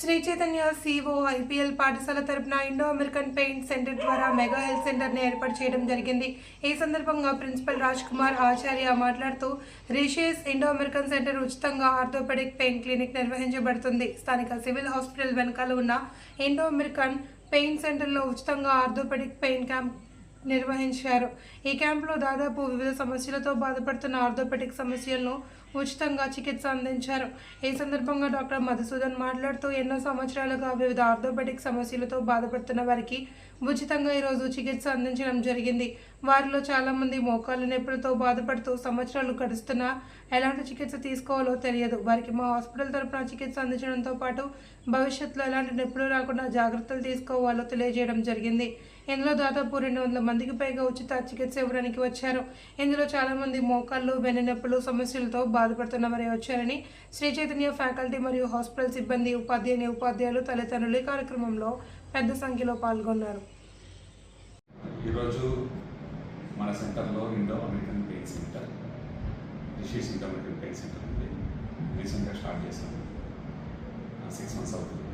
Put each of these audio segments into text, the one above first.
Shri Chaitanya CO IPL పాఠశాల తరపున Indo American paint centre ద్వారా మెగా హెల్త్ సెంటర్ని ఏర్పాటు చేయడం జరిగింది. ఈ సందర్భంగా ప్రిన్సిపల్ రాజ్ కుమార్ ఆచార్య మాట్లాడుతూ రిషియస్ ఇండో అమెరికన్ సెంటర్ ఉచితంగా ఆర్థోపెడిక్ పెయిన్ క్లినిక్ నిర్వహించబడుతుంది. స్థానిక సివిల్ హాస్పిటల్ వెనకాల ఉన్న ఇండో అమెరికన్ పెయిన్ సెంటర్లో ఉచితంగా ఆర్థోపెడిక్ పెయిన్ క్యాంప్ నిర్వహించారు. ఈ క్యాంపులో దాదాపు వివిధ సమస్యలతో బాధపడుతున్న ఆర్థోపెటిక్ సమస్యలను ఉచితంగా చికిత్స అందించారు. ఈ సందర్భంగా డాక్టర్ మధుసూదన్ మాట్లాడుతూ ఎన్నో సంవత్సరాలుగా వివిధ ఆర్థోపెటిక్ సమస్యలతో బాధపడుతున్న వారికి ఉచితంగా ఈరోజు చికిత్స అందించడం జరిగింది. వారిలో చాలామంది మోకాళ్ళ నొప్పులతో బాధపడుతూ సంవత్సరాలు గడుస్తున్నా ఎలాంటి చికిత్స తీసుకోవాలో తెలియదు. వారికి మా హాస్పిటల్ తరఫున చికిత్స అందించడంతో పాటు భవిష్యత్తులో ఎలాంటి నొప్పులు రాకుండా జాగ్రత్తలు తీసుకోవాలో తెలియజేయడం జరిగింది. ఇందులో దాదాపు రెండు వందల మందికి పైగా ఉచిత చికిత్స ఇవ్వడానికి వచ్చారు. ఇందులో చాలామంది మోకాళ్ళు వెన్నునొప్పులు సమస్యలతో బాధపడుతున్న వారే వచ్చారని శ్రీ చైతన్య ఫ్యాకల్టీ మరియు హాస్పిటల్ సిబ్బంది ఉపాధ్యాయుని ఉపాధ్యాయులు తల్లిదండ్రులు కార్యక్రమంలో పెద్ద సంఖ్యలో పాల్గొన్నారు. ఈరోజు మన సెంటర్లో Indo American pain centre rishis Indo American pain centre ఉంది. రీసెంట్గా స్టార్ట్ చేశాము. సిక్స్ మంత్స్ అవుతుంది.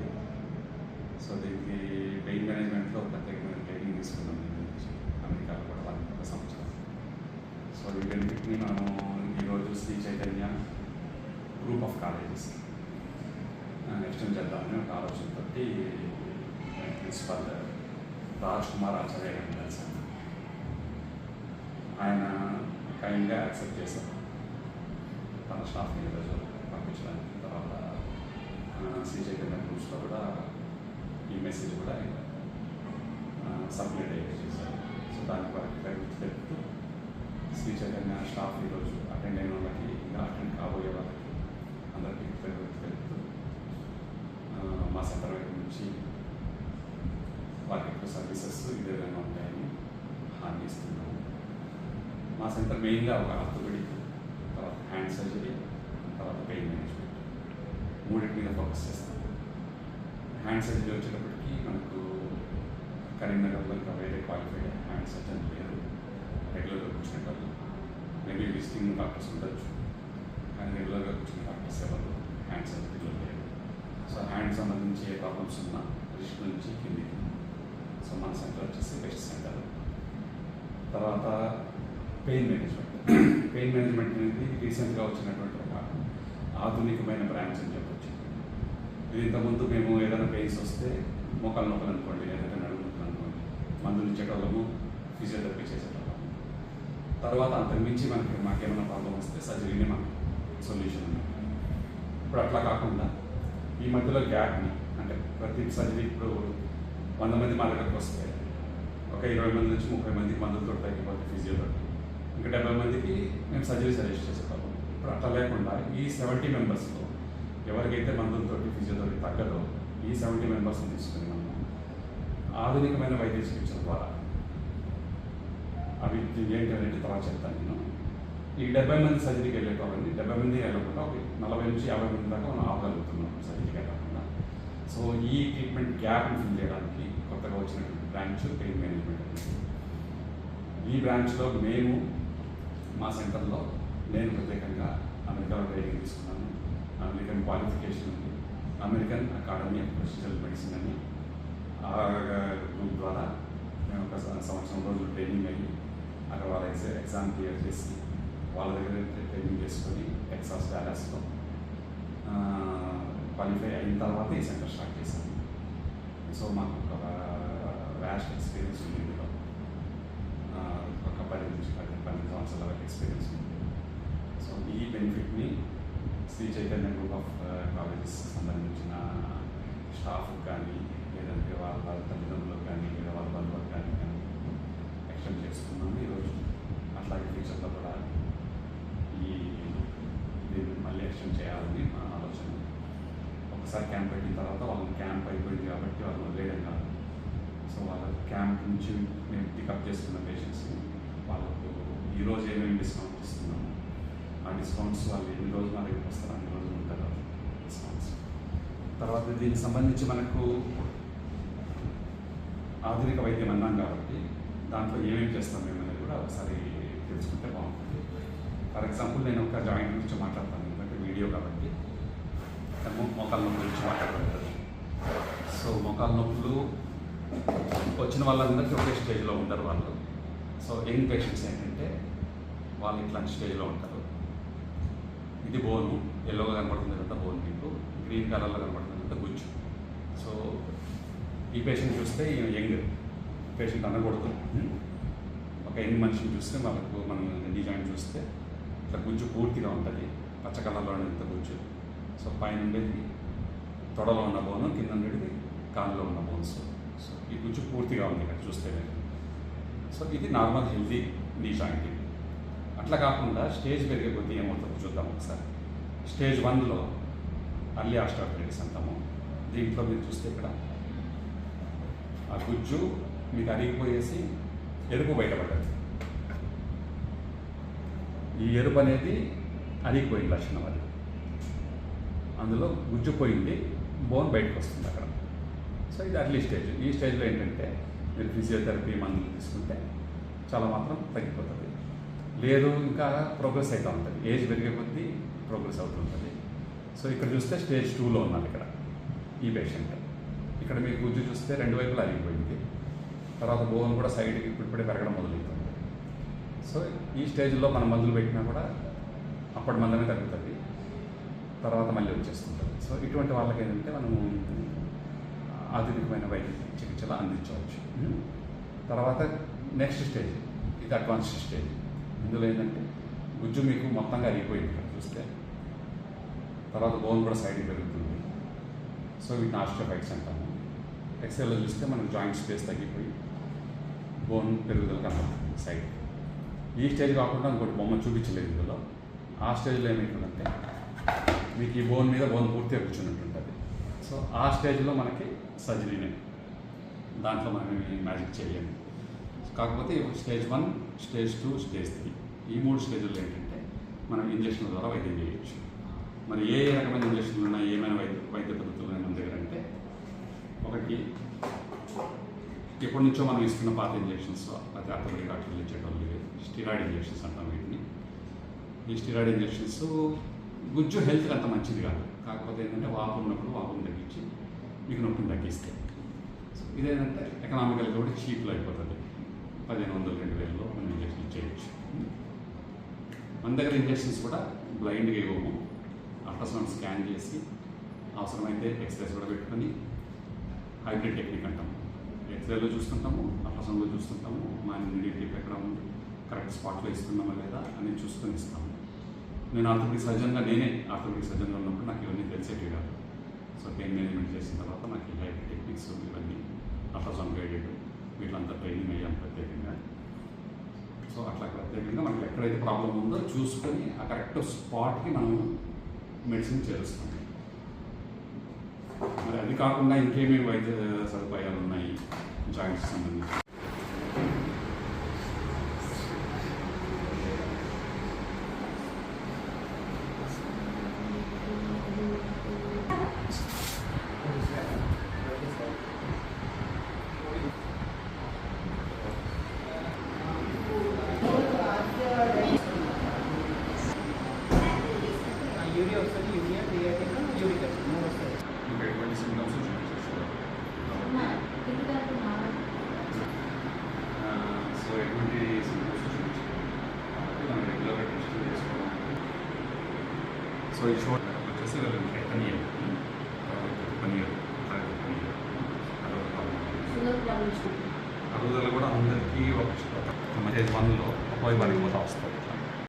సో దీనికి పెయిన్ మేనేజ్మెంట్లో ప్రత్యేకమైన ట్రైనింగ్ తీసుకున్నాం దీని గురించి అమెరికాలో కూడా వాళ్ళకి ఒక సంవత్సరం. సో ఈ బెనిఫిట్ని మనము ఈరోజు Shri Chaitanya group of colleges extend చేద్దామని ఒక ఆలోచనతో ప్రిన్సిపల్ రాజ్ కుమార్ ఆచార్య గారిని కలిసాను ఆయన కైండ్గా యాక్సెప్ట్ చేశారు. తన స్టాఫ్ని ఈరోజు పంపించడానికి. తర్వాత శ్రీ చైతన్య గ్రూప్స్లో కూడా ఈ మెసేజ్ కూడా సబ్మిట్ అయ్యే చేశారు. సో దాని వరకు గుర్తు తెలుపుతూ శ్రీ చైతన్య స్టాఫ్ ఈరోజు అటెండ్ అయిన వాళ్ళకి ఇంకా అటెండ్ కాబోయే వాళ్ళకి అందరికీ గుర్తు తెలుపుతూ మా సెంటర్ నుంచి వారికి ఎక్కువ సర్వీసెస్ ఇదే విధంగా ఉంటాయని హామీ ఇస్తున్నాము. మా సెంటర్ మెయిన్గా ఒక ఆర్థోపెడిక్ తర్వాత హ్యాండ్ సర్జరీ తర్వాత పెయిన్ మేనేజ్మెంట్ మూడింటి మీద ఫోకస్ చేస్తాం హ్యాండ్ సర్జరీ వచ్చినప్పటికీ మనకు కరీంనగర్లో ఇంకా వేరే క్వాలిఫైడ్ హ్యాండ్ సర్జన్ లేరు రెగ్యులర్గా కూర్చునే వాళ్ళు. మేబీ విజిటింగ్ డాక్టర్స్ ఉండొచ్చు. కానీ రెగ్యులర్గా కూర్చునే డాక్టర్స్ ఎవరు? హ్యాండ్ సర్జరీలో లేరు. సో హ్యాండ్ సంబంధించి ఏ ప్రాబ్లమ్స్ ఉన్నా రిస్ట్ నుంచి కిందికి. సో మన సెంటర్ వచ్చేసి బెస్ట్ సెంటర్ తర్వాత పెయిన్ మేనేజ్మెంట్ పెయిన్ మేనేజ్మెంట్ అనేది రీసెంట్గా వచ్చినటువంటి ఒక ఆధునికమైన బ్రాంచ్ అని చెప్పొచ్చు. ఇది ఇంతకుముందు మేము ఏదైనా పెయిన్స్ వస్తే మోకాలు నొప్పులు అనుకోండి ఏదైనా నడుము నొప్పులు అనుకోండి మందులు ఇచ్చేటోళ్ళము ఫిజియోథెరపీ చేసేటోళ్ళము తర్వాత అంతకుమించి మనకి మాకేమైనా ప్రాబ్లం వస్తే సర్జరీనే మనకి సొల్యూషన్ ఉంది ఇప్పుడు అట్లా కాకుండా ఈ మధ్యలో గ్యాప్ని అంటే ప్రతి సర్జరీ ఇప్పుడు వంద మంది మా దగ్గరకు వస్తే ఒక ఇరవై మంది నుంచి ముప్పై మందికి మందులతో తగ్గిపోతే ఫిజియోథెరపీ ఇంకా డెబ్బై మందికి మేము సర్జరీ సజెస్ట్ చేసేవాళ్ళం ఇప్పుడు అట్లా లేకుండా ఈ సెవెంటీ మెంబర్స్లో ఎవరికైతే మందులతో ఫిజియోథెరపీ తగ్గదో ఈ సెవెంటీ మెంబర్స్ని తీసుకుని మనము ఆధునికమైన వైద్య చికిత్సల ద్వారా అవి ఏంటి అనేది తర్వాత చెప్తాను నేను. ఈ డెబ్బై మంది సర్జరీకి వెళ్ళేటోళ్ళని డెబ్బై మంది వెళ్ళకుండా ఒక నలభై నుంచి యాభై మంది దాకా మనం ఆపగలుగుతున్నాం సర్జరీకి వెళ్ళకుండా. సో ఈ ట్రీట్మెంట్ గ్యాప్ని ఫిల్ చేయడానికి కొత్తగా వచ్చినటువంటి బ్రాంచ్ పెయిన్ మేనేజ్మెంట్ ఈ బ్రాంచ్లో మేము మా సెంటర్లో నేను ప్రత్యేకంగా అమెరికాలో ట్రైనింగ్ తీసుకున్నాను. అమెరికన్ క్వాలిఫికేషన్ ఉంది. American academy of procedural medicine అని. ఆ గ్రూప్ ద్వారా మేము ఒక సంవత్సరం రోజులు ట్రైనింగ్ అయ్యి అక్కడ వాళ్ళ ఎగ్జా ఎగ్జామ్ క్లియర్ చేసి వాళ్ళ దగ్గర ట్రైనింగ్ చేసుకొని టెక్సాస్ డాలస్లో క్వాలిఫై అయిన తర్వాత ఈ సెంటర్ స్టార్ట్ చేశాను. సో మాకు ఒక ర్యాష్ ఎక్స్పీరియన్స్ ఉంది ఇందులో. ఒక పది నుంచి పది పన్నెండు సంవత్సరాల వరకు ఎక్స్పీరియన్స్ ఉంది. సో ఈ బెనిఫిట్ని Shri Chaitanya group of colleges సంబంధించిన స్టాఫ్ కానీ లేదంటే వాళ్ళ వాళ్ళ తల్లిదండ్రులకు కానీ లేదా వాళ్ళ బంధువులకు కానీ కానీ ఎక్స్టెండ్ చేసుకున్నాము ఈరోజు అట్లాగే ఫ్యూచర్లో కూడా ఈ దీన్ని మళ్ళీ ఎక్స్టెండ్ చేయాలని మా ఆలోచన. ఒకసారి క్యాంప్ పెట్టిన తర్వాత వాళ్ళని క్యాంప్ అయిపోయింది కాబట్టి వాళ్ళు వదిలేయడం కాదు. సో వాళ్ళ క్యాంప్ నుంచి మేము పికప్ చేసుకున్న పేషెంట్స్ని వాళ్ళకు ఈరోజు ఏమేమి డిస్కౌంట్ ఇస్తున్నాము? ఆ డిస్కౌంట్స్ వాళ్ళు ఎన్ని రోజులు మా దగ్గరికి వస్తారు అన్ని రోజులు ఉంటారు డిస్కౌంట్స్ తర్వాత దీనికి సంబంధించి మనకు ఆధునిక వైద్యం అన్నాం కాబట్టి దాంట్లో ఏమేమి చేస్తాం మేము అనేది కూడా ఒకసారి తెలుసుకుంటే బాగుంటుంది. ఫర్ ఎగ్జాంపుల్ నేను ఒక జాయింట్ గురించి మాట్లాడతాను ఎందుకంటే వీడియో కాబట్టి. మొక్కల నొప్పుల నొప్పి గురించి మాట్లాడలేదు సో మోకాల నొప్పులు వచ్చిన వాళ్ళందరికీ ఒకే స్టేజ్లో ఉంటారు వాళ్ళు. సో యంగ్ పేషెంట్స్ ఏంటంటే వాళ్ళు ఇట్లాంటి స్టేజ్లో ఉంటారు. ఇది బోను ఎల్లోగా కనబడుతుంది అంతా బోన్ మీకు గ్రీన్ కలర్లో కనబడుతుంది అంతా గుజ్జు. సో ఈ పేషెంట్ చూస్తే ఈయన యంగ్ పేషెంట్ అనకూడదు ఒక యంగ్ మనిషిని చూస్తే మనకు మనం జాయింట్ చూస్తే ఇట్లా గుజ్జు పూర్తిగా ఉంటుంది. పచ్చ కలర్లో ఇంత గుజ్జు. సో పైన ఉండేది తొడలో ఉన్న బోను కింద ఉండేది కాళ్ళలో ఉన్న బోన్స్. సో ఈ గుజ్జు పూర్తిగా ఉంది ఇక్కడ చూస్తే సో ఇది నార్మల్ హెల్తీ నీ జాయింట్ అట్లా కాకుండా స్టేజ్ పెరిగిపోతే ఏమవుతుందో చూద్దాం ఒకసారి. స్టేజ్ వన్లో అర్లీ ఆస్ట్రాపరేటిస్ అంటాము దీంట్లో మీరు చూస్తే ఇక్కడ ఆ గుజ్జు మీకు అరిగిపోయేసి ఎరుపు బయటపడ్డది. ఈ ఎరుపు అనేది అరిగిపోయిన లక్షణం అది. అందులో గుజ్జు పోయింది బోన్ బయటకు వస్తుంది అక్కడ. సో ఇది అర్లీ స్టేజ్. ఈ స్టేజ్లో ఏంటంటే మీరు ఫిజియోథెరపీ మందులు తీసుకుంటే చాలా మాత్రం తగ్గిపోతుంది. లేదు ఇంకా ప్రోగ్రెస్ అవుతూ ఉంటుంది. ఏజ్ పెరిగే కొద్దీ ప్రోగ్రెస్ అవుతుంటుంది సో ఇక్కడ చూస్తే స్టేజ్ టూలో ఉన్నారు ఇక్కడ ఈ పేషెంట్ ఇక్కడ మీరు గుజ్జు చూస్తే రెండు వైపులా అరిగిపోయింది తర్వాత బోన్ కూడా సైడ్కి ఇప్పుడిప్పుడే పెరగడం మొదలవుతుంది. సో ఈ స్టేజ్లో మనం మందులు పెట్టినా కూడా అప్పటి మందమే తగ్గుతుంది. తర్వాత మళ్ళీ వచ్చేస్తుంటుంది. సో ఇటువంటి వాళ్ళకి ఏంటంటే మనము ఆధునికమైన వైద్య చికిత్సలు అందించవచ్చు. Hmm? తర్వాత నెక్స్ట్ స్టేజ్ ఇది అడ్వాన్స్డ్ స్టేజ్ ఇందులో ఏంటంటే గుజ్జు మీకు మొత్తంగా అరిగిపోయింది ఇక్కడ చూస్తే. తర్వాత బోన్ కూడా సైడ్ పెరుగుతుంది. సో వీటిని ఆస్ట్రోఫైట్స్ అంటాము. ఎక్స్ఎల్లో చూస్తే మనకు జాయింట్ స్పేస్ తగ్గిపోయి బోన్ పెరుగుదల కనబడుతుంది సైడ్ ఈ స్టేజ్ కాకుండా ఇంకోటి బొమ్మ చూపించలేదు ఇందులో. ఆ స్టేజ్లో ఏమవుతుందంటే మీకు ఈ బోన్ మీద బోన్ పూర్తిగా కూర్చున్నట్టుంటుంది. సో ఆ స్టేజ్లో మనకి సర్జరీనే దాంట్లో మనం మ్యాజిక్ చేయలేము. కాకపోతే stage one stage two stage three ఈ మూడు స్టేజ్లో ఏంటంటే మనం ఇంజక్షన్ల ద్వారా వైద్యం చేయొచ్చు. మరి ఏ ఏ రకమైన ఇంజక్షన్లు ఉన్నాయి? ఏమైనా వైద్య వైద్య పద్ధతులు ఉన్నాయి మన దగ్గర అంటే? ఒకటి ఎప్పటి నుంచో మనం ఇస్తున్న పాత ఇంజక్షన్స్ అది ఆర్థోపెడిక్ డాక్టర్లు ఇచ్చేటోళ్ళు స్టిరాయిడ్ ఇంజక్షన్స్ అంటాం వీటిని. ఈ స్టిరాయిడ్ ఇంజక్షన్స్ గుజ్జు హెల్త్కి అంత మంచిది కాదు. కాకపోతే ఏంటంటే వాపు ఉన్నప్పుడు వాపును తగ్గించి మీకు నొప్పిని తగ్గిస్తాయి. ఇదేంటంటే ఎకనామికల్గా కూడా చీప్లో అయిపోతుంది. పదిహేను వందలు రెండు వేలలో మనం ఇంజక్షన్ చేయొచ్చు. మన దగ్గర ఇంజెక్షన్స్ కూడా బ్లైండ్గా ఇవ్వము. అల్ట్రాసౌండ్ స్కాన్ చేసి అవసరమైతే ఎక్స్రేస్ కూడా పెట్టుకొని హైబ్రిడ్ టెక్నిక్ అంటాము ఎక్స్రేలో చూస్తుంటాము అల్ట్రాసౌండ్లో చూస్తుంటాము మా ఇమీడియట్లీ ఎక్కడ ఉంది కరెక్ట్ స్పాట్లో ఇస్తున్నామా లేదా అని చూసుకొని ఇస్తాము. నేను ఆర్థోపెడిక్ సర్జన్గా నేనే ఆర్థోపెడిక్ సర్జన్గా ఉన్నప్పుడు నాకు ఇవన్నీ తెలిసేవి కాదు సో పెయిన్ మేనేజ్మెంట్ చేసిన తర్వాత నాకు ఈ హైబ్రిడ్ టెక్నిక్స్ ఇవన్నీ అల్ట్రాసౌండ్ గైడెడ్ వీళ్ళంతా ట్రైనింగ్ అయ్యాను ప్రత్యేకంగా. సో అట్లా ప్రత్యేకంగా మనకి ఎక్కడైతే ప్రాబ్లం ఉందో చూసుకొని ఆ కరెక్ట్ స్పాట్కి మనం మెడిసిన్ చేరుస్తాం. మరి అది కాకుండా ఇంకేమేమి వైద్య సదుపాయాలు ఉన్నాయి? జాయింట్స్ సంబంధించి. సో ఈ షో వచ్చేసి ఎక్కనియర్ పనియర్ అరుగుదల కూడా అందరికీ ఒక స్టేజ్ వన్లో పోయి పడిపోతూ వస్తుంది